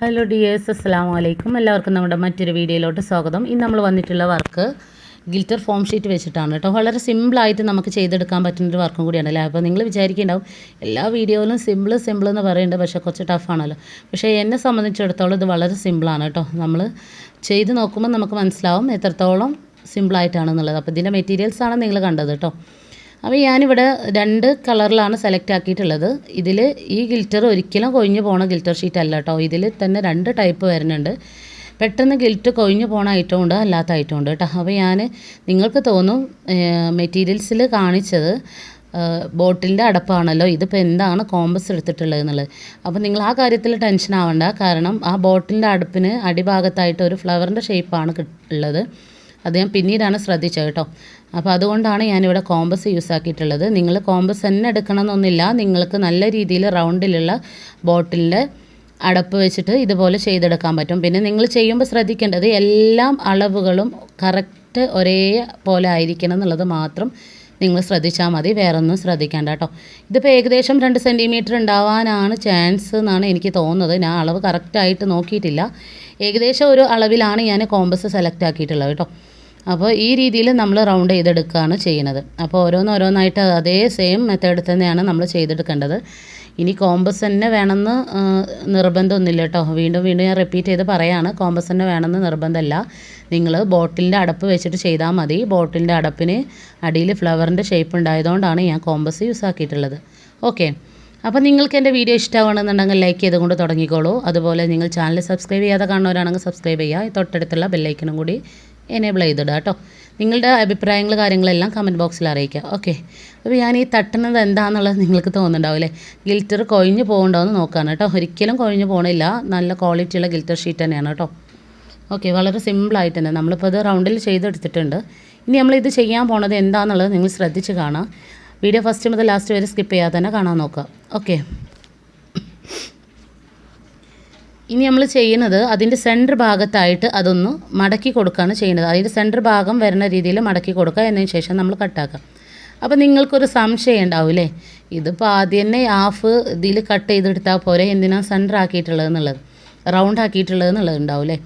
Hello dears അസ്സാം വലൈക്കും എല്ലാവർക്കും നമ്മുടെ മറ്റൊരു വീഡിയോയിലോട്ട് സ്വാഗതം. ഇന്ന് നമ്മൾ വന്നിട്ടുള്ള വർക്ക് ഗിൽറ്റർ ഫോം ഷീറ്റ് വെച്ചിട്ടാണ് കേട്ടോ. വളരെ സിമ്പിളായിട്ട് നമുക്ക് ചെയ്തെടുക്കാൻ പറ്റുന്നൊരു വർക്കും കൂടിയാണ് അല്ലേ? അപ്പോൾ നിങ്ങൾ വിചാരിക്കുന്നുണ്ടാവും എല്ലാ വീഡിയോയിലും സിമ്പിൾ സിമ്പിൾ എന്ന് പറയുന്നുണ്ട് പക്ഷേ കുറച്ച് ടഫാണല്ലോ പക്ഷേ എന്നെ സംബന്ധിച്ചിടത്തോളം ഇത് വളരെ സിമ്പിളാണ് കേട്ടോ. നമ്മൾ ചെയ്ത് നോക്കുമ്പോൾ നമുക്ക് മനസ്സിലാവും എത്രത്തോളം സിമ്പിളായിട്ടാണെന്നുള്ളത് അപ്പോൾ ഇതിന്റെ മെറ്റീരിയൽസാണ് നിങ്ങൾ കണ്ടത് കേട്ടോ. അപ്പോൾ ഞാനിവിടെ രണ്ട് കളറിലാണ് സെലക്ട് ആക്കിയിട്ടുള്ളത്. ഇതിൽ ഈ ഗിൽറ്റർ ഒരിക്കലും കൊഴിഞ്ഞു പോണ ഗിൽറ്റർ ഷീറ്റ് അല്ല കേട്ടോ. ഇതിൽ തന്നെ രണ്ട് ടൈപ്പ് വരുന്നുണ്ട്. പെട്ടെന്ന് ഗിൽറ്റ് കൊഴിഞ്ഞു പോണ ഐറ്റം ഉണ്ട് അല്ലാത്ത ഐറ്റം ഉണ്ട് കേട്ടോ. അപ്പോൾ ഞാൻ നിങ്ങൾക്ക് തോന്നും മെറ്റീരിയൽസിൽ കാണിച്ചത് ബോട്ടിലിന്റെ അടപ്പാണല്ലോ. ഇതിപ്പോൾ എന്താണ് കോമ്പസ് എടുത്തിട്ടുള്ളത് എന്നുള്ളത്. അപ്പോൾ നിങ്ങൾ ആ കാര്യത്തിൽ ടെൻഷൻ ആവണ്ട. കാരണം ആ ബോട്ടിലിന്റെ അടുപ്പിന് അടിഭാഗത്തായിട്ട് ഒരു ഫ്ലവറിന്റെ ഷേപ്പാണ് ഉള്ളത്. അത് ഞാൻ പിന്നീടാണ് ശ്രദ്ധിച്ചത് കേട്ടോ. അപ്പോൾ അതുകൊണ്ടാണ് ഞാനിവിടെ കോമ്പസ് യൂസ് ആക്കിയിട്ടുള്ളത്. നിങ്ങൾ കോമ്പസ് തന്നെ എടുക്കണമെന്നൊന്നുമില്ല. നിങ്ങൾക്ക് നല്ല രീതിയിൽ റൗണ്ടിലുള്ള ബോട്ടിലിന്റെ അടപ്പ് വെച്ചിട്ട് ഇതുപോലെ ചെയ്തെടുക്കാൻ പറ്റും. പിന്നെ നിങ്ങൾ ചെയ്യുമ്പോൾ ശ്രദ്ധിക്കേണ്ടത് എല്ലാം അളവുകളും കറക്റ്റ് ഒരേ പോലെ ആയിരിക്കണം എന്നുള്ളത് മാത്രം നിങ്ങൾ ശ്രദ്ധിച്ചാൽ മതി. വേറെ ഒന്നും ശ്രദ്ധിക്കേണ്ട കേട്ടോ. ഇതിപ്പോൾ ഏകദേശം രണ്ട് സെന്റിമീറ്റർ ഉണ്ടാവാനാണ് ചാൻസ് എന്നാണ് എനിക്ക് തോന്നുന്നത്. ഞാൻ അളവ് കറക്റ്റായിട്ട് നോക്കിയിട്ടില്ല. ഏകദേശം ഒരു അളവിലാണ് ഞാൻ കോമ്പസ് സെലക്ട് ആക്കിയിട്ടുള്ളത് കേട്ടോ. അപ്പോൾ ഈ രീതിയിൽ നമ്മൾ റൗണ്ട് ചെയ്തെടുക്കുകയാണ് ചെയ്യുന്നത്. അപ്പോൾ ഓരോന്നോരോന്നായിട്ട് അതേ സെയിം മെത്തേഡ് തന്നെയാണ് നമ്മൾ ചെയ്തെടുക്കേണ്ടത്. ഇനി കോമ്പസ് തന്നെ വേണമെന്ന് നിർബന്ധമൊന്നുമില്ല കേട്ടോ. വീണ്ടും വീണ്ടും ഞാൻ റിപ്പീറ്റ് ചെയ്ത് പറയാണ് കോമ്പസ് തന്നെ വേണമെന്ന് നിർബന്ധമല്ല. നിങ്ങൾ ബോട്ടിലിന്റെ അടപ്പ് വെച്ചിട്ട് ചെയ്താൽ മതി. ബോട്ടിലിന്റെ അടപ്പിന് അടിയിൽ ഫ്ലവറിന്റെ ഷേപ്പ് ഉണ്ടായതുകൊണ്ടാണ് ഞാൻ കോമ്പസ് യൂസ് ആക്കിയിട്ടുള്ളത്. ഓക്കെ. അപ്പോൾ നിങ്ങൾക്ക് എന്റെ വീഡിയോ ഇഷ്ടമാണെന്നുണ്ടെങ്കിൽ ലൈക്ക് ചെയ്തുകൊണ്ട് തുടങ്ങിക്കോളൂ. അതുപോലെ നിങ്ങൾ ചാനൽ സബ്സ്ക്രൈബ് ചെയ്യാതെ കാണുന്നവരാണെങ്കിൽ സബ്സ്ക്രൈബ് ചെയ്യുക. തൊട്ടടുത്തുള്ള ബെല്ലൈക്കനും കൂടി എനേബിൾ ചെയ്തിടുക കേട്ടോ. നിങ്ങളുടെ അഭിപ്രായങ്ങൾ കാര്യങ്ങളെല്ലാം കമന്റ് ബോക്സിൽ അറിയിക്കുക ഓക്കെ അപ്പോൾ ഞാൻ ഈ തട്ടുന്നത് എന്താണെന്നുള്ളത് നിങ്ങൾക്ക് തോന്നുന്നുണ്ടാവില്ലേ ഗിൽറ്റർ കൊഴിഞ്ഞ് പോകണ്ടോയെന്ന് നോക്കുകയാണ് കേട്ടോ. ഒരിക്കലും കൊഴിഞ്ഞു പോകണില്ല നല്ല ക്വാളിറ്റിയുള്ള ഗിൽറ്റർ ഷീറ്റ് തന്നെയാണ് കേട്ടോ. ഓക്കെ വളരെ സിമ്പിളായിട്ട് തന്നെ. നമ്മളിപ്പോൾ ഇത് റൗണ്ടിൽ ചെയ്തെടുത്തിട്ടുണ്ട്. ഇനി നമ്മളിത് ചെയ്യാൻ പോണത് എന്താണെന്നുള്ളത് നിങ്ങൾ ശ്രദ്ധിച്ച് കാണാം. വീഡിയോ ഫസ്റ്റ് മുതൽ ലാസ്റ്റ് വരെ സ്കിപ്പ് ചെയ്യാതെ തന്നെ കാണാൻ നോക്കുക. ഓക്കെ ഇനി നമ്മൾ ചെയ്യുന്നത് അതിന്റെ സെന്റർ ഭാഗത്തായിട്ട് അതൊന്ന് മടക്കി കൊടുക്കുകയാണ് ചെയ്യുന്നത്. അതിന്റെ സെന്റർ ഭാഗം വരുന്ന രീതിയിൽ മടക്കി കൊടുക്കുക എന്നതിന് ശേഷം നമ്മൾ കട്ടാക്കുക അപ്പോൾ നിങ്ങൾക്കൊരു സംശയം ഉണ്ടാവില്ലേ ഇതിപ്പോൾ ആദ്യം തന്നെ ഹാഫ് ഇതിൽ കട്ട് ചെയ്തെടുത്താൽ പോരെ? എന്തിനാണ് സെന്റർ ആക്കിയിട്ടുള്ളത് എന്നുള്ളത്? റൗണ്ട് ആക്കിയിട്ടുള്ളത് എന്നുള്ളത് ഉണ്ടാവില്ലേ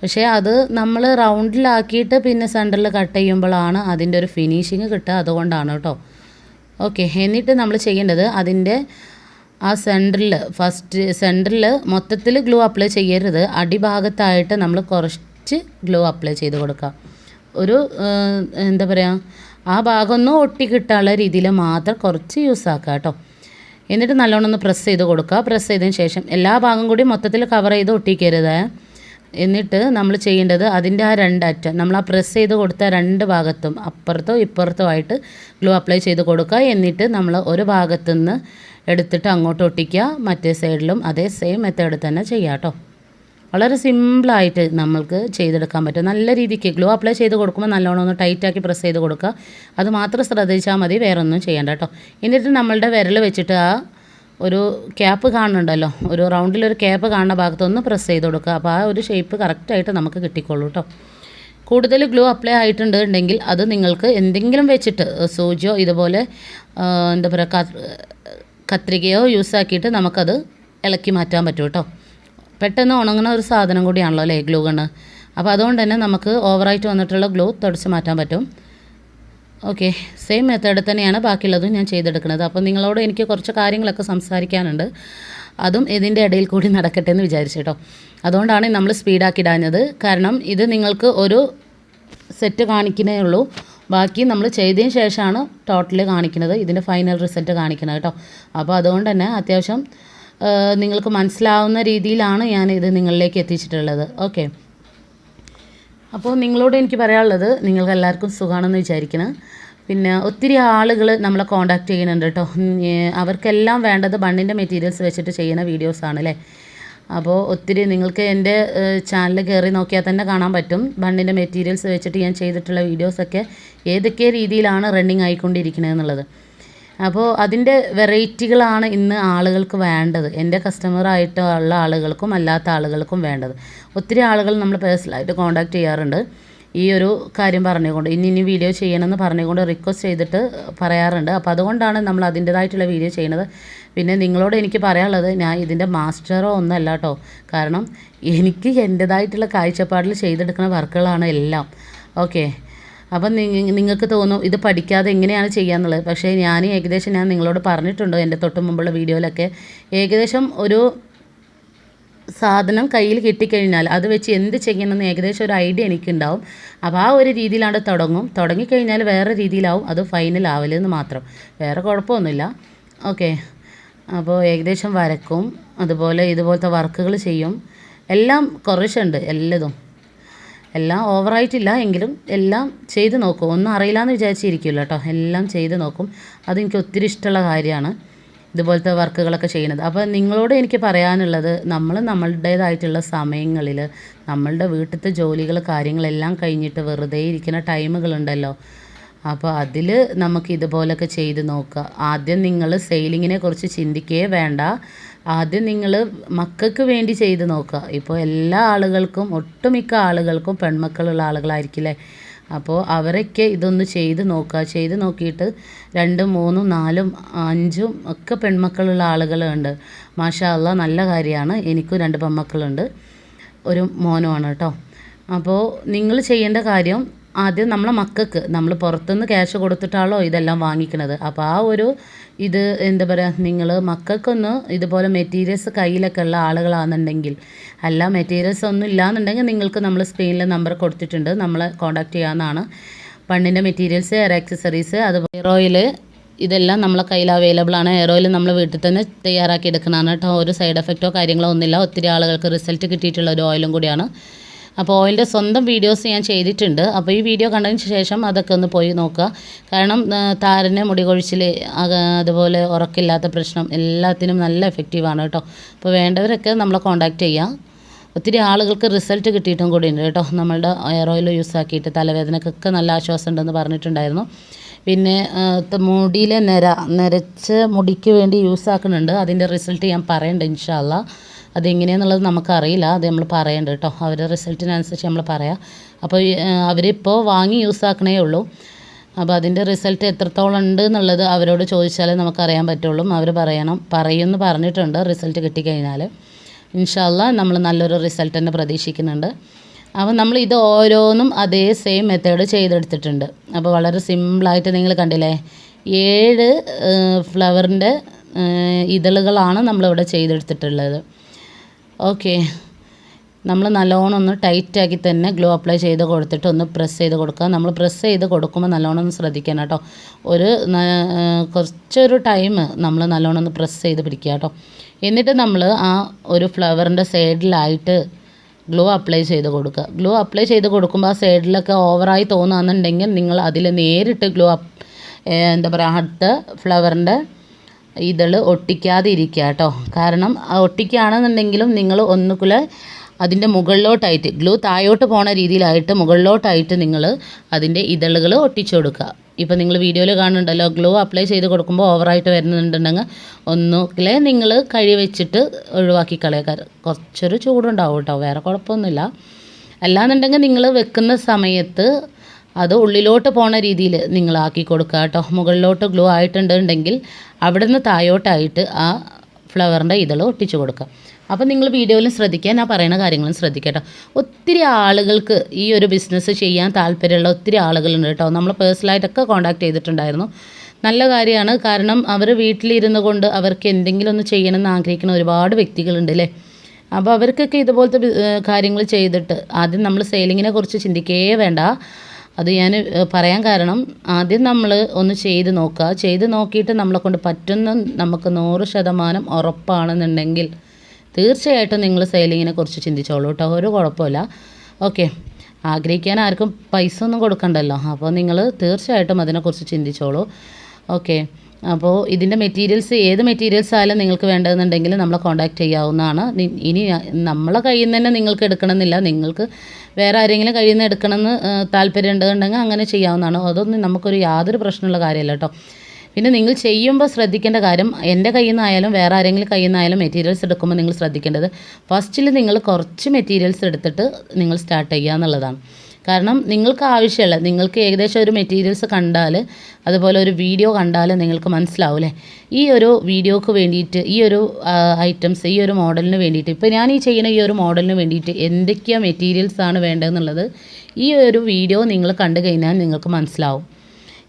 പക്ഷേ അത് നമ്മൾ റൗണ്ടിലാക്കിയിട്ട് പിന്നെ സെന്ററിൽ കട്ട് ചെയ്യുമ്പോഴാണ് അതിന്റെ ഒരു ഫിനിഷിങ് കിട്ടുക അതുകൊണ്ടാണ് കേട്ടോ. ഓക്കെ എന്നിട്ട് നമ്മൾ ചെയ്യേണ്ടത് അതിന്റെ ആ സെന്ററിൽ ഫസ്റ്റ് സെന്ററിൽ മൊത്തത്തിൽ ഗ്ലൂ അപ്ലൈ ചെയ്യരുത്. അടിഭാഗത്തായിട്ട് നമ്മൾ കുറച്ച് ഗ്ലൂ അപ്ലൈ ചെയ്ത് കൊടുക്കുക ഒരു എന്താ പറയുക ആ ഭാഗം ഒന്ന് ഒട്ടി കിട്ടാനുള്ള രീതിയിൽ മാത്രം കുറച്ച് യൂസ് ആക്കുക കേട്ടോ. എന്നിട്ട് നല്ലോണം ഒന്ന് പ്രസ് ചെയ്ത് കൊടുക്കുക. പ്രസ് ചെയ്തതിന് ശേഷം എല്ലാ ഭാഗം കൂടി മൊത്തത്തിൽ കവർ ചെയ്ത് ഒട്ടിക്കരുത്. എന്നിട്ട് നമ്മൾ ചെയ്യേണ്ടത് അതിന്റെ ആ രണ്ടറ്റം നമ്മൾ ആ പ്രസ് ചെയ്ത് കൊടുത്ത രണ്ട് ഭാഗത്തും അപ്പുറത്തോ ഇപ്പുറത്തോ ആയിട്ട് ഗ്ലൂ അപ്ലൈ ചെയ്ത് കൊടുക്കുക. എന്നിട്ട് നമ്മൾ ഒരു ഭാഗത്തുനിന്ന് എടുത്തിട്ട് അങ്ങോട്ട് ഒട്ടിക്കുക. മറ്റേ സൈഡിലും അതേ സെയിം മെത്തേഡ് തന്നെ ചെയ്യാം കേട്ടോ വളരെ സിമ്പിളായിട്ട് നമ്മൾക്ക് ചെയ്തെടുക്കാൻ പറ്റും. നല്ല രീതിക്ക് ഗ്ലൂ അപ്ലൈ ചെയ്ത് കൊടുക്കുമ്പോൾ നല്ലോണം ഒന്ന് ടൈറ്റാക്കി പ്രസ് ചെയ്ത് കൊടുക്കുക. അത് മാത്രം ശ്രദ്ധിച്ചാൽ മതി വേറെ ഒന്നും ചെയ്യണ്ട കേട്ടോ എന്നിട്ട് നമ്മളുടെ വിരൽ വെച്ചിട്ട് ആ ഒരു ക്യാപ്പ് കാണുന്നുണ്ടല്ലോ. ഒരു റൗണ്ടിൽ ഒരു ക്യാപ്പ് കാണുന്ന ഭാഗത്തൊന്ന് പ്രസ് ചെയ്ത് കൊടുക്കുക. അപ്പോൾ ആ ഒരു ഷേപ്പ് കറക്റ്റായിട്ട് നമുക്ക് കിട്ടിക്കോളൂ കേട്ടോ കൂടുതൽ ഗ്ലൂ അപ്ലൈ ആയിട്ടുണ്ട് ഉണ്ടെങ്കിൽ അത് നിങ്ങൾക്ക് എന്തെങ്കിലും വെച്ചിട്ട് സൂചിയോ ഇതുപോലെ എന്താ പറയുക കത്രികയോ യൂസ് ആക്കിയിട്ട് നമുക്കത് ഇളക്കി മാറ്റാൻ പറ്റും കേട്ടോ പെട്ടെന്ന് ഉണങ്ങുന്ന ഒരു സാധനം കൂടിയാണല്ലോ അല്ലേ ഗ്ലൂ കണ്ണ് അപ്പോൾ അതുകൊണ്ട് തന്നെ നമുക്ക് ഓവറായിട്ട് വന്നിട്ടുള്ള ഗ്ലൂ തുടച്ച് മാറ്റാൻ പറ്റും. ഓക്കെ സെയിം മെത്തേഡ് തന്നെയാണ് ബാക്കിയുള്ളതും ഞാൻ ചെയ്തെടുക്കുന്നത്. അപ്പോൾ നിങ്ങളോട് എനിക്ക് കുറച്ച് കാര്യങ്ങളൊക്കെ സംസാരിക്കാനുണ്ട്. അതും ഇതിന്റെ ഇടയിൽ കൂടി നടക്കട്ടെ എന്ന് വിചാരിച്ചു കേട്ടോ അതുകൊണ്ടാണ് നമ്മൾ സ്പീഡാക്കി ഇടാഞ്ഞത്. കാരണം ഇത് നിങ്ങൾക്ക് ഒരു സെറ്റ് കാണിക്കുന്നേ ഉള്ളൂ. ബാക്കി നമ്മൾ ചെയ്തതിന് ശേഷമാണ് ടോട്ടൽ കാണിക്കുന്നത് ഇതിന്റെ ഫൈനൽ റിസൾട്ട് കാണിക്കുന്നത് കേട്ടോ അപ്പോൾ അതുകൊണ്ട് തന്നെ അത്യാവശ്യം നിങ്ങൾക്ക് മനസ്സിലാവുന്ന രീതിയിലാണ് ഞാൻ ഇത് നിങ്ങളിലേക്ക് എത്തിച്ചിട്ടുള്ളത്. ഓക്കെ. അപ്പോൾ നിങ്ങളോട് എനിക്ക് പറയാനുള്ളത് നിങ്ങൾക്ക് എല്ലാവർക്കും സുഖമാണെന്ന് വിചാരിക്കുന്നത് പിന്നെ ഒത്തിരി ആളുകൾ നമ്മളെ കോണ്ടാക്ട് ചെയ്യുന്നുണ്ട് കേട്ടോ അവർക്കെല്ലാം വേണ്ടത് ബണ്ണിന്റെ മെറ്റീരിയൽസ് വെച്ചിട്ട് ചെയ്യുന്ന വീഡിയോസാണ് അല്ലേ അപ്പോൾ ഒത്തിരി നിങ്ങൾക്ക് എന്റെ ചാനൽ കയറി നോക്കിയാൽ തന്നെ കാണാൻ പറ്റും. ബണ്ണിന്റെ മെറ്റീരിയൽസ് വെച്ചിട്ട് ഞാൻ ചെയ്തിട്ടുള്ള വീഡിയോസൊക്കെ ഏതൊക്കെ രീതിയിലാണ് റണ്ണിങ് ആയിക്കൊണ്ടിരിക്കുന്നത് എന്നുള്ളത്. അപ്പോൾ അതിന്റെ വെറൈറ്റികളാണ് ഇന്ന് ആളുകൾക്ക് വേണ്ടത്. എന്റെ കസ്റ്റമറായിട്ടുള്ള ആളുകൾക്കും അല്ലാത്ത ആളുകൾക്കും വേണ്ടത്. ഒത്തിരി ആളുകൾ നമ്മൾ പേഴ്സണലായിട്ട് കോൺടാക്റ്റ് ചെയ്യാറുണ്ട്. ഈ ഒരു കാര്യം പറഞ്ഞുകൊണ്ട് ഇനി ഇനി വീഡിയോ ചെയ്യണമെന്ന് പറഞ്ഞുകൊണ്ട് റിക്വസ്റ്റ് ചെയ്തിട്ട് പറയാറുണ്ട്. അപ്പോൾ അതുകൊണ്ടാണ് നമ്മൾ അതിന്റേതായിട്ടുള്ള വീഡിയോ ചെയ്യണത്. പിന്നെ നിങ്ങളോട് എനിക്ക് പറയാനുള്ളത് ഞാൻ ഇതിന്റെ മാസ്റ്ററോ ഒന്നല്ല കേട്ടോ കാരണം എനിക്ക് എന്റേതായിട്ടുള്ള കാഴ്ചപ്പാടിൽ ചെയ്തെടുക്കുന്ന വർക്കുകളാണ് എല്ലാം. ഓക്കെ. അപ്പം നിങ്ങൾക്ക് തോന്നും ഇത് പഠിക്കാതെ എങ്ങനെയാണ് ചെയ്യാന്നുള്ളത്? പക്ഷേ ഞാൻ ഏകദേശം ഞാൻ നിങ്ങളോട് പറഞ്ഞിട്ടുണ്ട് എന്റെ തൊട്ട് മുമ്പുള്ള വീഡിയോയിലൊക്കെ ഏകദേശം ഒരു സാധനം കയ്യിൽ കിട്ടിക്കഴിഞ്ഞാൽ അത് വെച്ച് എന്ത് ചെയ്യണമെന്ന് ഏകദേശം ഒരു ഐഡിയ എനിക്കുണ്ടാവും. അപ്പോൾ ആ ഒരു രീതിയിലാണ് തുടങ്ങും. തുടങ്ങിക്കഴിഞ്ഞാൽ വേറെ രീതിയിലാവും. അത് ഫൈനൽ ആവലെന്ന് മാത്രം. വേറെ കുഴപ്പമൊന്നുമില്ല. ഓക്കെ അപ്പോൾ ഏകദേശം വരക്കും. അതുപോലെ ഇതുപോലത്തെ വർക്കുകൾ ചെയ്യും. എല്ലാം കുറച്ചുണ്ട് എല്ലതും. എല്ലാം ഓവറായിട്ടില്ല എങ്കിലും എല്ലാം ചെയ്ത് നോക്കും. ഒന്നും അറിയില്ല എന്ന് വിചാരിച്ചിരിക്കില്ല കേട്ടോ എല്ലാം ചെയ്ത് നോക്കും. അതെനിക്ക് ഒത്തിരി ഇഷ്ടമുള്ള കാര്യമാണ്. ഇതുപോലത്തെ വർക്കുകളൊക്കെ ചെയ്യുന്നത്. അപ്പോൾ നിങ്ങളോട് എനിക്ക് പറയാനുള്ളത് നമ്മൾ നമ്മളുടേതായിട്ടുള്ള സമയങ്ങളിൽ നമ്മളുടെ വീട്ടിലത്തെ ജോലികൾ കാര്യങ്ങളെല്ലാം കഴിഞ്ഞിട്ട് വെറുതെ ഇരിക്കുന്ന ടൈമുകളുണ്ടല്ലോ. അപ്പോൾ അതിൽ നമുക്ക് ഇതുപോലൊക്കെ ചെയ്ത് നോക്കുക. ആദ്യം നിങ്ങൾ സെയിലിങ്ങിനെ കുറിച്ച് ചിന്തിക്കേ വേണ്ട. ആദ്യം നിങ്ങൾ മക്കൾക്ക് വേണ്ടി ചെയ്ത് നോക്കുക. ഇപ്പോൾ എല്ലാ ആളുകൾക്കും ഒട്ടുമിക്ക ആളുകൾക്കും പെൺമക്കളുള്ള ആളുകളായിരിക്കില്ലേ? അപ്പോൾ അവരൊക്കെ ഇതൊന്ന് ചെയ്ത് നോക്കുക ചെയ്ത് നോക്കിയിട്ട് രണ്ടും മൂന്നും നാലും അഞ്ചും ഒക്കെ പെൺമക്കളുള്ള ആളുകളുണ്ട്. മാഷാ നല്ല കാര്യമാണ്. എനിക്കും രണ്ട് പെൺമക്കളുണ്ട്. ഒരു മോനുമാണ് കേട്ടോ. അപ്പോൾ നിങ്ങൾ ചെയ്യേണ്ട കാര്യം ആദ്യം നമ്മളെ മക്കൾക്ക് നമ്മൾ പുറത്തുനിന്ന് ക്യാഷ് കൊടുത്തിട്ടാണല്ലോ ഇതെല്ലാം വാങ്ങിക്കുന്നത് അപ്പോൾ ആ ഒരു ഇത് എന്താ പറയുക നിങ്ങൾ മക്കൾക്കൊന്ന് ഇതുപോലെ മെറ്റീരിയൽസ് കയ്യിലൊക്കെ ഉള്ള ആളുകളാണെന്നുണ്ടെങ്കിൽ അല്ല മെറ്റീരിയൽസ് ഒന്നും ഇല്ലാന്നുണ്ടെങ്കിൽ നിങ്ങൾക്ക് നമ്മൾ സ്ക്രീനിൽ നമ്പർ കൊടുത്തിട്ടുണ്ട് നമ്മളെ കോൺടാക്റ്റ് ചെയ്യാവുന്നതാണ്. പണ്ണിന്റെ മെറ്റീരിയൽസ് ഹെയർ ആക്സസറീസ് അതുപോലെ ഹെയർ ഓയിൽ ഇതെല്ലാം നമ്മളെ കയ്യിൽ അവൈലബിൾ ആണ്. ഹെയർ ഓയിൽ നമ്മൾ വീട്ടിൽ തന്നെ തയ്യാറാക്കി എടുക്കുന്നതാണ് കേട്ടോ. ഒരു സൈഡ് എഫക്റ്റോ കാര്യങ്ങളോ ഒന്നുമില്ല. ഒത്തിരി ആളുകൾക്ക് റിസൾട്ട് കിട്ടിയിട്ടുള്ള ഒരു ഓയിലും കൂടിയാണ്. അപ്പോൾ ഓയിലിന്റെ സ്വന്തം വീഡിയോസ് ഞാൻ ചെയ്തിട്ടുണ്ട്. അപ്പോൾ ഈ വീഡിയോ കണ്ടതിന് ശേഷം അതൊക്കെ ഒന്ന് പോയി നോക്കുക. കാരണം താരനെ മുടി കൊഴിച്ചിൽ അതുപോലെ ഉറക്കില്ലാത്ത പ്രശ്നം എല്ലാത്തിനും നല്ല എഫക്റ്റീവാണ് കേട്ടോ. അപ്പോൾ വേണ്ടവരൊക്കെ നമ്മളെ കോൺടാക്റ്റ് ചെയ്യാം. ഒത്തിരി ആളുകൾക്ക് റിസൾട്ട് കിട്ടിയിട്ടും കൂടി ഉണ്ട് കേട്ടോ. നമ്മളുടെ എയർ ഓയിൽ യൂസ് ആക്കിയിട്ട് തലവേദനക്കൊക്കെ നല്ല ആശ്വാസം ഉണ്ടെന്ന് പറഞ്ഞിട്ടുണ്ടായിരുന്നു. പിന്നെ മുടിയിലെ നിര നിരച്ച് മുടിക്ക് വേണ്ടി യൂസ് ആക്കുന്നുണ്ട്. അതിന്റെ റിസൾട്ട് ഞാൻ പറയുന്നുണ്ട് ഇൻഷാല്ല അതെങ്ങനെയാണെന്നുള്ളത് നമുക്കറിയില്ല. അത് നമ്മൾ പറയേണ്ട കേട്ടോ. അവരുടെ റിസൾട്ടിനനുസരിച്ച് നമ്മൾ പറയാം. അപ്പോൾ അവരിപ്പോൾ വാങ്ങി യൂസ് ആക്കണേ ഉള്ളൂ. അപ്പോൾ അതിന്റെ റിസൾട്ട് എത്രത്തോളം ഉണ്ട് എന്നുള്ളത് അവരോട് ചോദിച്ചാലേ നമുക്കറിയാൻ പറ്റുള്ളൂ. അവർ പറയണം. പറയുമെന്ന് പറഞ്ഞിട്ടുണ്ട്. റിസൾട്ട് കിട്ടിക്കഴിഞ്ഞാൽ ഇൻഷാല്ല നമ്മൾ നല്ലൊരു റിസൾട്ട് തന്നെ പ്രതീക്ഷിക്കുന്നുണ്ട്. അപ്പോൾ നമ്മൾ ഇത് ഓരോന്നും അതേ സെയിം മെത്തേഡ് ചെയ്തെടുത്തിട്ടുണ്ട്. അപ്പോൾ വളരെ സിമ്പിളായിട്ട് നിങ്ങൾ കണ്ടില്ലേ? ഏഴ് ഫ്ലവറിന്റെ ഇതളുകളാണ് നമ്മളിവിടെ ചെയ്തെടുത്തിട്ടുള്ളത്. ഓക്കെ. നമ്മൾ നല്ലോണം ഒന്ന് ടൈറ്റാക്കി തന്നെ ഗ്ലോ അപ്ലൈ ചെയ്ത് കൊടുത്തിട്ട് ഒന്ന് പ്രസ് ചെയ്ത് കൊടുക്കുക. നമ്മൾ പ്രസ് ചെയ്ത് കൊടുക്കുമ്പോൾ നല്ലോണം ഒന്ന് ശ്രദ്ധിക്കണം കേട്ടോ. ഒരു കുറച്ചൊരു ടൈം നമ്മൾ നല്ലോണം ഒന്ന് പ്രസ് ചെയ്ത് പിടിക്കുക കേട്ടോ. എന്നിട്ട് നമ്മൾ ആ ഒരു ഫ്ലവറിന്റെ സൈഡിലായിട്ട് ഗ്ലോ അപ്ലൈ ചെയ്ത് കൊടുക്കുക. ഗ്ലോ അപ്ലൈ ചെയ്ത് കൊടുക്കുമ്പോൾ ആ സൈഡിലൊക്കെ ഓവറായി തോന്നുകയാണെന്നുണ്ടെങ്കിൽ നിങ്ങൾ അതിൽ നേരിട്ട് ഗ്ലോ എന്താ പറയുക അടുത്ത ഫ്ലവറിന്റെ ഇതൾ ഒട്ടിക്കാതെ ഇരിക്കുക കേട്ടോ. കാരണം ഒട്ടിക്കുകയാണെന്നുണ്ടെങ്കിലും നിങ്ങൾ ഒന്നുകൂടെ അതിന്റെ മുകളിലോട്ടായിട്ട് ഗ്ലൂ താഴോട്ട് പോണ രീതിയിലായിട്ട് മുകളിലോട്ടായിട്ട് നിങ്ങൾ അതിന്റെ ഇതളുകൾ ഒട്ടിച്ചു കൊടുക്കുക. ഇപ്പോൾ നിങ്ങൾ വീഡിയോയിൽ കാണുന്നുണ്ടല്ലോ ഗ്ലൂ അപ്ലൈ ചെയ്ത് കൊടുക്കുമ്പോൾ ഓവറായിട്ട് വരുന്നുണ്ടെങ്കിൽ ഒന്നുകിലെ നിങ്ങൾ കഴി വെച്ചിട്ട് ഒഴിവാക്കി കളയുക. കുറച്ചൊരു ചൂടുണ്ടാവും കേട്ടോ വേറെ കുഴപ്പമൊന്നുമില്ല. അല്ലാന്നുണ്ടെങ്കിൽ നിങ്ങൾ വെക്കുന്ന സമയത്ത് അത് ഉള്ളിലോട്ട് പോണ രീതിയിൽ നിങ്ങൾ ആക്കി കൊടുക്കുക കേട്ടോ. മുകളിലോട്ട് ഗ്ലോ ആയിട്ടുണ്ടെങ്കിൽ അവിടെ നിന്ന് താഴോട്ടായിട്ട് ആ ഫ്ലവറിന്റെ ഇതൾ ഒട്ടിച്ചു കൊടുക്കുക. അപ്പോൾ നിങ്ങൾ വീഡിയോയിലും ശ്രദ്ധിക്കുക ഞാൻ പറയുന്ന കാര്യങ്ങളും ശ്രദ്ധിക്കട്ടോ കേട്ടോ. ഒത്തിരി ആളുകൾക്ക് ഈ ഒരു ബിസിനസ് ചെയ്യാൻ താല്പര്യമുള്ള ഒത്തിരി ആളുകളുണ്ട് കേട്ടോ. നമ്മൾ പേഴ്സണലായിട്ടൊക്കെ കോൺടാക്ട് ചെയ്തിട്ടുണ്ടായിരുന്നു. നല്ല കാര്യമാണ്. കാരണം അവർ വീട്ടിലിരുന്നു കൊണ്ട് അവർക്ക് എന്തെങ്കിലും ഒന്ന് ചെയ്യണമെന്ന് ആഗ്രഹിക്കുന്ന ഒരുപാട് വ്യക്തികളുണ്ട് അല്ലേ? അപ്പോൾ അവർക്കൊക്കെ ഇതുപോലത്തെ കാര്യങ്ങൾ ചെയ്തിട്ട് ആദ്യം നമ്മൾ സെയിലിങ്ങിനെ കുറിച്ച് ചിന്തിക്കേ വേണ്ട. അത് ഞാൻ പറയാൻ കാരണം ആദ്യം നമ്മൾ ഒന്ന് ചെയ്ത് നോക്കുക. ചെയ്ത് നോക്കിയിട്ട് നമ്മളെ കൊണ്ട് പറ്റുന്ന നമുക്ക് നൂറ് ശതമാനം ഉറപ്പാണെന്നുണ്ടെങ്കിൽ തീർച്ചയായിട്ടും നിങ്ങൾ സെയിലിങ്ങിനെ കുറിച്ച് ചിന്തിച്ചോളൂ കേട്ടോ ഒരു കുഴപ്പമില്ല. ഓക്കെ. ആഗ്രഹിക്കാൻ ആർക്കും പൈസ ഒന്നും കൊടുക്കണ്ടല്ലോ. അപ്പോൾ നിങ്ങൾ തീർച്ചയായിട്ടും അതിനെക്കുറിച്ച് ചിന്തിച്ചോളൂ. ഓക്കെ. അപ്പോൾ ഇതിന്റെ മെറ്റീരിയൽസ് ഏത് മെറ്റീരിയൽസ് ആയാലും നിങ്ങൾക്ക് വേണ്ടതെന്നുണ്ടെങ്കിൽ നമ്മളെ കോൺടാക്റ്റ് ചെയ്യാവുന്നതാണ്. ഇനി നമ്മളെ കയ്യിൽ നിന്ന് തന്നെ നിങ്ങൾക്ക് എടുക്കണമെന്നില്ല. നിങ്ങൾക്ക് വേറെ ആരെങ്കിലും കയ്യിൽ നിന്ന് എടുക്കണമെന്ന് താല്പര്യം ഉണ്ടെന്നുണ്ടെങ്കിൽ അങ്ങനെ ചെയ്യാവുന്നതാണ്. അതൊന്നും നമുക്കൊരു യാതൊരു പ്രശ്നമുള്ള കാര്യമല്ല കേട്ടോ. പിന്നെ നിങ്ങൾ ചെയ്യുമ്പോൾ ശ്രദ്ധിക്കേണ്ട കാര്യം എന്റെ കയ്യിൽ നിന്നായാലും വേറെ ആരെങ്കിലും കയ്യിൽ നിന്നായാലും മെറ്റീരിയൽസ് എടുക്കുമ്പോൾ നിങ്ങൾ ശ്രദ്ധിക്കേണ്ടത് ഫസ്റ്റിൽ നിങ്ങൾ കുറച്ച് മെറ്റീരിയൽസ് എടുത്തിട്ട് നിങ്ങൾ സ്റ്റാർട്ട് ചെയ്യുക എന്നുള്ളതാണ്. കാരണം നിങ്ങൾക്ക് ആവശ്യമുള്ള നിങ്ങൾക്ക് ഏകദേശം ഒരു മെറ്റീരിയൽസ് കണ്ടാൽ അതുപോലെ ഒരു വീഡിയോ കണ്ടാൽ നിങ്ങൾക്ക് മനസ്സിലാവും അല്ലേ? ഈ ഒരു വീഡിയോക്ക് വേണ്ടിയിട്ട് ഈ ഒരു ഐറ്റംസ് ഈ ഒരു മോഡലിന് വേണ്ടിയിട്ട് ഇപ്പോൾ ഞാൻ ഈ ചെയ്യുന്ന ഈ ഒരു മോഡലിന് വേണ്ടിയിട്ട് എന്തൊക്കെയാണ് മെറ്റീരിയൽസാണ് വേണ്ടതെന്നുള്ളത് ഈ ഒരു വീഡിയോ നിങ്ങൾ കണ്ടു കഴിഞ്ഞാൽ നിങ്ങൾക്ക് മനസ്സിലാവും.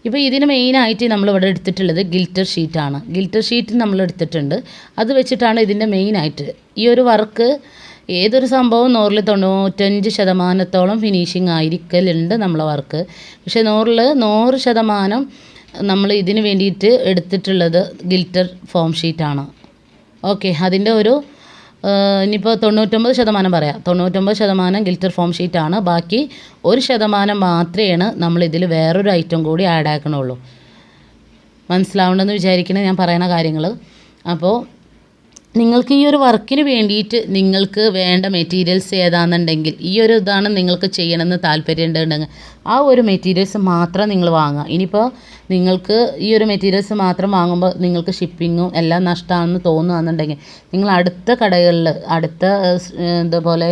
ഇപ്പോൾ ഇതിന് മെയിനായിട്ട് നമ്മളിവിടെ എടുത്തിട്ടുള്ളത് ഗിൽറ്റർ ഷീറ്റാണ് ഗിൽറ്റർ ഷീറ്റ് നമ്മൾ എടുത്തിട്ടുണ്ട് അത് വെച്ചിട്ടാണ് ഇതിന്റെ മെയിനായിട്ട് ഈ ഒരു വർക്ക് ഏതൊരു സംഭവം നൂറിൽ തൊണ്ണൂറ്റഞ്ച് ശതമാനത്തോളം ഫിനിഷിങ് ആയിരിക്കലുണ്ട് നമ്മളെ വർക്ക്. പക്ഷേ നൂറിൽ നൂറ് ശതമാനം നമ്മൾ ഇതിന് വേണ്ടിയിട്ട് എടുത്തിട്ടുള്ളത് ഗിൽറ്റർ ഫോം ഷീറ്റാണ് ഓക്കെ അതിന്റെ ഒരു ഇനിയിപ്പോൾ തൊണ്ണൂറ്റൊമ്പത് ശതമാനം പറയാം. തൊണ്ണൂറ്റൊമ്പത് ശതമാനം ഗിൽറ്റർ ഫോം ഷീറ്റാണ് ബാക്കി ഒരു ശതമാനം മാത്രമേ നമ്മൾ വേറൊരു ഐറ്റം കൂടി ആഡ് ആക്കണുള്ളൂ. മനസ്സിലാവണമെന്ന് വിചാരിക്കണേ ഞാൻ പറയുന്ന കാര്യങ്ങൾ അപ്പോൾ നിങ്ങൾക്ക് ഈ ഒരു വർക്കിന് വേണ്ടിയിട്ട് നിങ്ങൾക്ക് വേണ്ട മെറ്റീരിയൽസ് ഏതാണെന്നുണ്ടെങ്കിൽ ഈ ഒരു ഇതാണ് നിങ്ങൾക്ക് ചെയ്യണമെന്ന് താല്പര്യം ഉണ്ടെങ്കിൽ ആ ഒരു മെറ്റീരിയൽസ് മാത്രം നിങ്ങൾ വാങ്ങുക. ഇനിയിപ്പോൾ നിങ്ങൾക്ക് ഈ ഒരു മെറ്റീരിയൽസ് മാത്രം വാങ്ങുമ്പോൾ നിങ്ങൾക്ക് ഷിപ്പിങ്ങും എല്ലാം നഷ്ടമാണെന്ന് തോന്നുകയാണെന്നുണ്ടെങ്കിൽ നിങ്ങൾ അടുത്ത കടകളിൽ അടുത്ത ഇതുപോലെ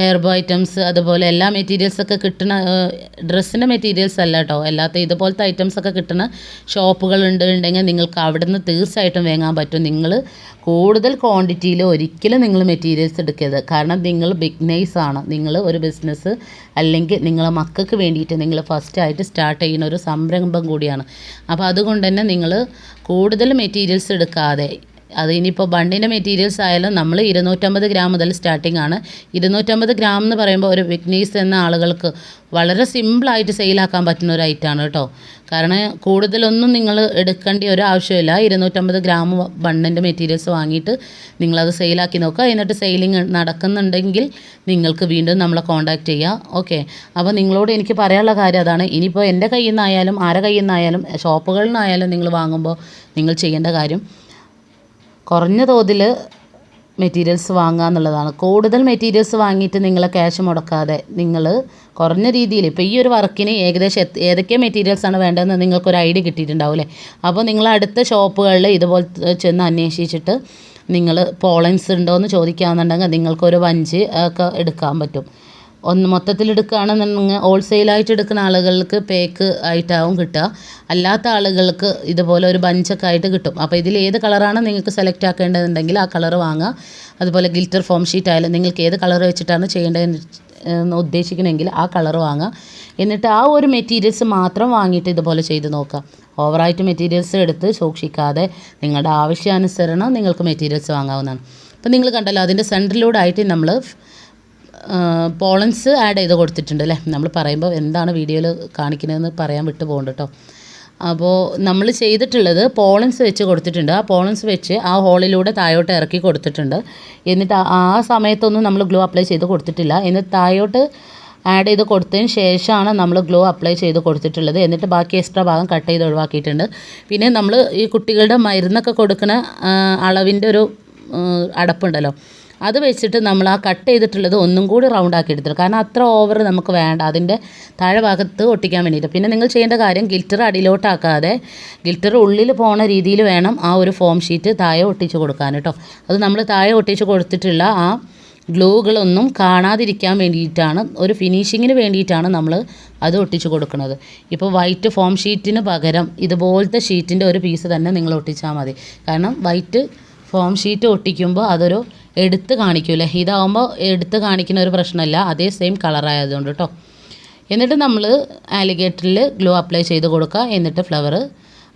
എയർബോ ഐറ്റംസ് അതുപോലെ എല്ലാ മെറ്റീരിയൽസൊക്കെ കിട്ടുന്ന ഡ്രസ്സിന്റെ മെറ്റീരിയൽസ് അല്ല കേട്ടോ അല്ലാത്ത ഇതുപോലത്തെ ഐറ്റംസ് ഒക്കെ കിട്ടുന്ന ഷോപ്പുകൾ ഉണ്ടെങ്കിൽ നിങ്ങൾക്ക് അവിടെ നിന്ന് തീർച്ചയായിട്ടും വാങ്ങാൻ പറ്റും. നിങ്ങൾ കൂടുതൽ ക്വാണ്ടിറ്റിയിൽ ഒരിക്കലും നിങ്ങൾ മെറ്റീരിയൽസ് എടുക്കരുത്. കാരണം നിങ്ങൾ ബിഗ്നൈസ് ആണ്. നിങ്ങൾ ഒരു ബിസിനസ് അല്ലെങ്കിൽ നിങ്ങളെ മക്കൾക്ക് വേണ്ടിയിട്ട് നിങ്ങൾ ഫസ്റ്റായിട്ട് സ്റ്റാർട്ട് ചെയ്യുന്ന ഒരു സംരംഭം കൂടിയാണ്. അപ്പോൾ അതുകൊണ്ട് തന്നെ നിങ്ങൾ കൂടുതൽ മെറ്റീരിയൽസ് എടുക്കാതെ അത് ഇനിയിപ്പോൾ ബണ്ടിന്റെ മെറ്റീരിയൽസ് ആയാലും നമ്മൾ ഇരുന്നൂറ്റമ്പത് ഗ്രാം മുതൽ സ്റ്റാർട്ടിംഗ് ആണ്. ഇരുന്നൂറ്റമ്പത് ഗ്രാം എന്ന് പറയുമ്പോൾ ഒരു വിഗ്നീസ് എന്ന ആളുകൾക്ക് വളരെ സിമ്പിളായിട്ട് സെയിലാക്കാൻ പറ്റുന്ന ഒരു ഐറ്റമാണ് കേട്ടോ കാരണം കൂടുതലൊന്നും നിങ്ങൾ എടുക്കേണ്ട ഒരു ആവശ്യമില്ല. ഇരുന്നൂറ്റമ്പത് ഗ്രാം ബണ്ണിന്റെ മെറ്റീരിയൽസ് വാങ്ങിയിട്ട് നിങ്ങളത് സെയിലാക്കി നോക്കുക. എന്നിട്ട് സെയിലിംഗ് നടക്കുന്നുണ്ടെങ്കിൽ നിങ്ങൾക്ക് വീണ്ടും നമ്മളെ കോൺടാക്റ്റ് ചെയ്യുക ഓക്കെ അപ്പോൾ നിങ്ങളോട് എനിക്ക് പറയാനുള്ള കാര്യം അതാണ്. ഇനിയിപ്പോൾ എന്റെ കയ്യിൽ നിന്നായാലും ആരുടെ കയ്യിൽ നിന്നായാലും ഷോപ്പുകളിൽ നിന്നായാലും നിങ്ങൾ വാങ്ങുമ്പോൾ നിങ്ങൾ ചെയ്യേണ്ട കാര്യം കുറഞ്ഞ തോതിൽ മെറ്റീരിയൽസ് വാങ്ങുക എന്നുള്ളതാണ്. കൂടുതൽ മെറ്റീരിയൽസ് വാങ്ങിയിട്ട് നിങ്ങൾ ക്യാഷ് മുടക്കാതെ നിങ്ങൾ കുറഞ്ഞ രീതിയിൽ ഇപ്പോൾ ഈ ഒരു വർക്കിന് ഏകദേശം ഏതൊക്കെ മെറ്റീരിയൽസാണ് വേണ്ടതെന്ന് നിങ്ങൾക്കൊരു ഐഡിയ കിട്ടിയിട്ടുണ്ടാവില്ലേ അപ്പോൾ നിങ്ങൾ അടുത്ത ഷോപ്പുകളിൽ ഇതുപോലെ ചെന്ന് അന്വേഷിച്ചിട്ട് നിങ്ങൾ പോളൻസ് ഉണ്ടോ എന്ന് ചോദിക്കുകയാണെന്നുണ്ടെങ്കിൽ നിങ്ങൾക്കൊരു വഞ്ചി ഒക്കെ എടുക്കാൻ പറ്റും. ഒന്ന് മൊത്തത്തിൽ എടുക്കുകയാണെന്നുണ്ടെങ്കിൽ ഹോൾസെയിലായിട്ട് എടുക്കുന്ന ആളുകൾക്ക് പേക്ക് ആയിട്ടാവും കിട്ടുക. അല്ലാത്ത ആളുകൾക്ക് ഇതുപോലെ ഒരു ബഞ്ചൊക്കെ ആയിട്ട് കിട്ടും. അപ്പോൾ ഇതിൽ ഏത് കളറാണ് നിങ്ങൾക്ക് സെലക്ട് ആക്കേണ്ടതുണ്ടെങ്കിൽ ആ കളർ വാങ്ങുക. അതുപോലെ ഗിൽറ്റർ ഫോം ഷീറ്റ് ആയാലും നിങ്ങൾക്ക് ഏത് കളർ വെച്ചിട്ടാണ് ചെയ്യേണ്ടതെന്ന് എന്ന് ഉദ്ദേശിക്കണമെങ്കിൽ ആ കളർ വാങ്ങുക. എന്നിട്ട് ആ ഒരു മെറ്റീരിയൽസ് മാത്രം വാങ്ങിയിട്ട് ഇതുപോലെ ചെയ്ത് നോക്കുക. ഓവറായിട്ട് മെറ്റീരിയൽസ് എടുത്ത് സൂക്ഷിക്കാതെ നിങ്ങളുടെ ആവശ്യാനുസരണം നിങ്ങൾക്ക് മെറ്റീരിയൽസ് വാങ്ങാവുന്നതാണ്. അപ്പോൾ നിങ്ങൾ കണ്ടല്ലോ അതിന്റെ സെന്ററിലൂടെ ആയിട്ട് നമ്മൾ പോളൻസ് ആഡ് ചെയ്ത് കൊടുത്തിട്ടുണ്ട് അല്ലേ? നമ്മൾ പറയുമ്പോൾ എന്താണ് വീഡിയോയിൽ കാണിക്കുന്നതെന്ന് പറയാൻ വിട്ടു പോകുന്നുണ്ട് കേട്ടോ. അപ്പോൾ നമ്മൾ ചെയ്തിട്ടുള്ളത് പോളൻസ് വെച്ച് കൊടുത്തിട്ടുണ്ട്. ആ പോളൻസ് വെച്ച് ആ ഹോളിലൂടെ താഴോട്ട് ഇറക്കി കൊടുത്തിട്ടുണ്ട്. എന്നിട്ട് ആ- സമയത്തൊന്നും നമ്മൾ ഗ്ലോ അപ്ലൈ ചെയ്ത് കൊടുത്തിട്ടില്ല. എന്നിട്ട് താഴോട്ട് ആഡ് ചെയ്ത് കൊടുത്തതിന് ശേഷമാണ് നമ്മൾ ഗ്ലോ അപ്ലൈ ചെയ്ത് കൊടുത്തിട്ടുള്ളത്. എന്നിട്ട് ബാക്കി എക്സ്ട്രാ ഭാഗം കട്ട് ചെയ്ത് ഒഴിവാക്കിയിട്ടുണ്ട്. പിന്നെ നമ്മൾ ഈ കുട്ടികളുടെ മരുന്നൊക്കെ കൊടുക്കുന്ന അളവിന്റെ ഒരു അടപ്പുണ്ടല്ലോ. അത് വെച്ചിട്ട് നമ്മൾ ആ കട്ട് ചെയ്തിട്ടുള്ളത് ഒന്നും കൂടി റൗണ്ട് ആക്കി എടുത്തിട്ട് കാരണം അത്ര ഓവർ നമുക്ക് വേണ്ട. അതിന്റെ താഴെ ഭാഗത്ത് ഒട്ടിക്കാൻ വേണ്ടിയിട്ട്. പിന്നെ നിങ്ങൾ ചെയ്യേണ്ട കാര്യം ഗിൽറ്റർ അടിയിലോട്ടാക്കാതെ ഗിൽറ്റർ ഉള്ളിൽ പോണ രീതിയിൽ വേണം ആ ഒരു ഫോം ഷീറ്റ് താഴെ ഒട്ടിച്ച് കൊടുക്കാൻ കേട്ടോ. അത് നമ്മൾ താഴെ ഒട്ടിച്ച് കൊടുത്തിട്ടുള്ള ആ ഗ്ലൂകളൊന്നും കാണാതിരിക്കാൻ വേണ്ടിയിട്ടാണ് ഒരു ഫിനിഷിങ്ങിന് വേണ്ടിയിട്ടാണ് നമ്മൾ അത് ഒട്ടിച്ച് കൊടുക്കുന്നത്. ഇപ്പോൾ വൈറ്റ് ഫോം ഷീറ്റിന് പകരം ഇതുപോലത്തെ ഷീറ്റിന്റെ ഒരു പീസ് തന്നെ നിങ്ങൾ ഒട്ടിച്ചാൽ മതി. കാരണം വൈറ്റ് ഫോം ഷീറ്റ് ഒട്ടിക്കുമ്പോൾ അതൊരു എടുത്ത് കാണിക്കൂലേ ഇതാവുമ്പോൾ എടുത്ത് കാണിക്കുന്ന ഒരു പ്രശ്നമല്ല. അതേ സെയിം കളറായതുകൊണ്ട് കേട്ടോ എന്നിട്ട് നമ്മൾ ആലിഗേറ്ററിൽ ഗ്ലൂ അപ്ലൈ ചെയ്ത് കൊടുക്കുക എന്നിട്ട് ഫ്ലവർ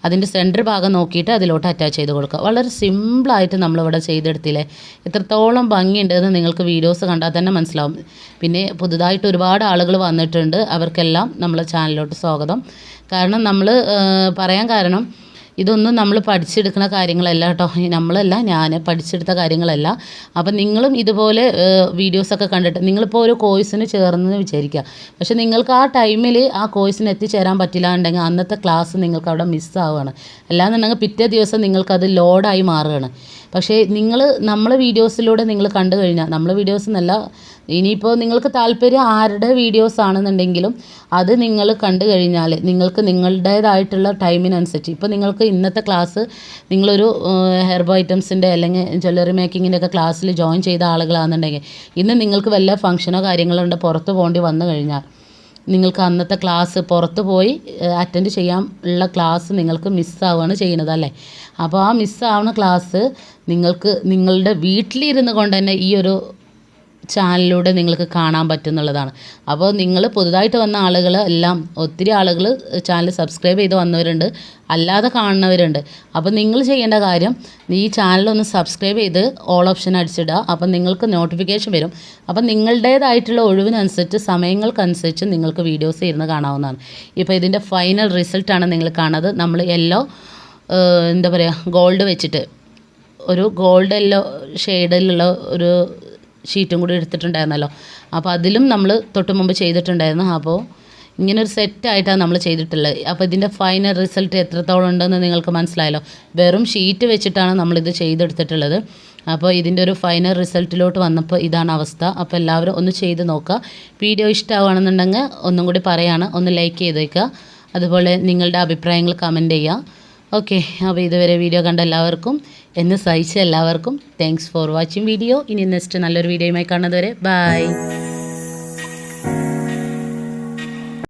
അതിന്റെ സെന്റർ ഭാഗം നോക്കിയിട്ട് അതിലോട്ട് അറ്റാച്ച് ചെയ്ത് കൊടുക്കുക വളരെ സിമ്പിളായിട്ട് നമ്മളിവിടെ ചെയ്തെടുത്തില്ലേ? എത്രത്തോളം ഭംഗിയുണ്ടെന്ന് നിങ്ങൾക്ക് വീഡിയോസ് കണ്ടാൽ തന്നെ മനസ്സിലാവും. പിന്നെ പുതുതായിട്ട് ഒരുപാട് ആളുകൾ വന്നിട്ടുണ്ട്. അവർക്കെല്ലാം നമ്മളെ ചാനലിലോട്ട് സ്വാഗതം. കാരണം നമ്മൾ പറയാൻ കാരണം ഇതൊന്നും നമ്മൾ പഠിച്ചെടുക്കുന്ന കാര്യങ്ങളല്ല കേട്ടോ. നമ്മളല്ല ഞാൻ പഠിച്ചെടുത്ത കാര്യങ്ങളല്ല. അപ്പം നിങ്ങളും ഇതുപോലെ വീഡിയോസൊക്കെ കണ്ടിട്ട് നിങ്ങളിപ്പോൾ ഒരു കോഴ്സിന് ചേർന്നെന്ന് വിചാരിക്കുക പക്ഷെ നിങ്ങൾക്ക് ആ ടൈമിൽ ആ കോഴ്സിന് എത്തിച്ചേരാൻ പറ്റില്ല എന്നുണ്ടെങ്കിൽ അന്നത്തെ ക്ലാസ് നിങ്ങൾക്ക് അവിടെ മിസ്സാവുകയാണ് അല്ലാന്നുണ്ടെങ്കിൽ പിറ്റേ ദിവസം നിങ്ങൾക്കത് ലോഡായി മാറുകയാണ്. പക്ഷേ നിങ്ങൾ നമ്മളെ വീഡിയോസിലൂടെ നിങ്ങൾ കണ്ടു കഴിഞ്ഞാൽ നമ്മളെ വീഡിയോസ് എന്നല്ല ഇനിയിപ്പോൾ നിങ്ങൾക്ക് താല്പര്യം ആരുടെ വീഡിയോസ് ആണെന്നുണ്ടെങ്കിലും അത് നിങ്ങൾ കണ്ടു കഴിഞ്ഞാൽ നിങ്ങൾക്ക് നിങ്ങളുടേതായിട്ടുള്ള ടൈമിനനുസരിച്ച് ഇപ്പോൾ നിങ്ങൾക്ക് ഇന്നത്തെ ക്ലാസ് നിങ്ങളൊരു ഹെർബ് ഐറ്റംസിന്റെ അല്ലെങ്കിൽ ജ്വല്ലറി മേക്കിങ്ങിന്റെ ഒക്കെ ക്ലാസ്സിൽ ജോയിൻ ചെയ്ത ആളുകളാണെന്നുണ്ടെങ്കിൽ ഇന്ന് നിങ്ങൾക്ക് വല്ല ഫംഗ്ഷനോ കാര്യങ്ങളോ ഉണ്ട് പുറത്ത് പോകേണ്ടി വന്നു കഴിഞ്ഞാൽ നിങ്ങൾക്ക് അന്നത്തെ ക്ലാസ് പുറത്ത് പോയി അറ്റൻഡ് ചെയ്യാൻ ഉള്ള ക്ലാസ് നിങ്ങൾക്ക് മിസ്സാവുകയാണ് ചെയ്യുന്നത് അല്ലേ? അപ്പോൾ ആ മിസ്സാവുന്ന ക്ലാസ് നിങ്ങൾക്ക് നിങ്ങളുടെ വീട്ടിലിരുന്ന് കൊണ്ട് തന്നെ ഈ ഒരു ചാനലിലൂടെ നിങ്ങൾക്ക് കാണാൻ പറ്റുന്നുള്ളതാണ്. അപ്പോൾ നിങ്ങൾ പുതുതായിട്ട് വന്ന ആളുകൾ എല്ലാം ഒത്തിരി ആളുകൾ ചാനൽ സബ്സ്ക്രൈബ് ചെയ്ത് വന്നവരുണ്ട് അല്ലാതെ കാണുന്നവരുണ്ട്. അപ്പോൾ നിങ്ങൾ ചെയ്യേണ്ട കാര്യം ഈ ചാനലൊന്ന് സബ്സ്ക്രൈബ് ചെയ്ത് ഓൾ ഓപ്ഷൻ അടിച്ചിടുക. അപ്പോൾ നിങ്ങൾക്ക് നോട്ടിഫിക്കേഷൻ വരും. അപ്പോൾ നിങ്ങളുടേതായിട്ടുള്ള ഒഴിവിനനുസരിച്ച് സമയങ്ങൾക്കനുസരിച്ച് നിങ്ങൾക്ക് വീഡിയോസ് ഇരുന്ന് കാണാവുന്നതാണ്. ഇപ്പോൾ ഇതിന്റെ ഫൈനൽ റിസൾട്ടാണ് നിങ്ങൾ കാണുന്നത്. നമ്മൾ യെല്ലോ എന്താ പറയുക ഗോൾഡ് വെച്ചിട്ട്. ഒരു ഗോൾഡ് യെല്ലോ ഷെയ്ഡിലുള്ള ഒരു ഷീറ്റും കൂടി എടുത്തിട്ടുണ്ടായിരുന്നല്ലോ. അപ്പോൾ അതിലും നമ്മൾ തൊട്ട് മുമ്പ് ചെയ്തിട്ടുണ്ടായിരുന്നു. അപ്പോൾ ഇങ്ങനൊരു സെറ്റായിട്ടാണ് നമ്മൾ ചെയ്തിട്ടുള്ളത്. അപ്പോൾ ഇതിന്റെ ഫൈനൽ റിസൾട്ട് എത്രത്തോളം ഉണ്ടെന്ന് നിങ്ങൾക്ക് മനസ്സിലായല്ലോ. വെറും ഷീറ്റ് വെച്ചിട്ടാണ് നമ്മളിത് ചെയ്തെടുത്തിട്ടുള്ളത്. അപ്പോൾ ഇതിന്റെ ഒരു ഫൈനൽ റിസൾട്ടിലോട്ട് വന്നപ്പോൾ ഇതാണ് അവസ്ഥ. അപ്പോൾ എല്ലാവരും ഒന്ന് ചെയ്ത് നോക്കുക. വീഡിയോ ഇഷ്ടമാണെന്നുണ്ടെങ്കിൽ ഒന്നും കൂടി പറയുകയാണ് ഒന്ന് ലൈക്ക് ചെയ്തേക്കുക. അതുപോലെ നിങ്ങളുടെ അഭിപ്രായങ്ങൾ കമന്റ് ചെയ്യുക. ഓക്കെ അപ്പോൾ ഇതുവരെ വീഡിയോ കണ്ട എല്ലാവർക്കും എന്ന് സഹിച്ച എല്ലാവർക്കും താങ്ക്സ് ഫോർ വാച്ചിങ് വീഡിയോ ഇനി നെക്സ്റ്റ് നല്ലൊരു വീഡിയോയുമായി കാണുന്നതുവരെ ബൈ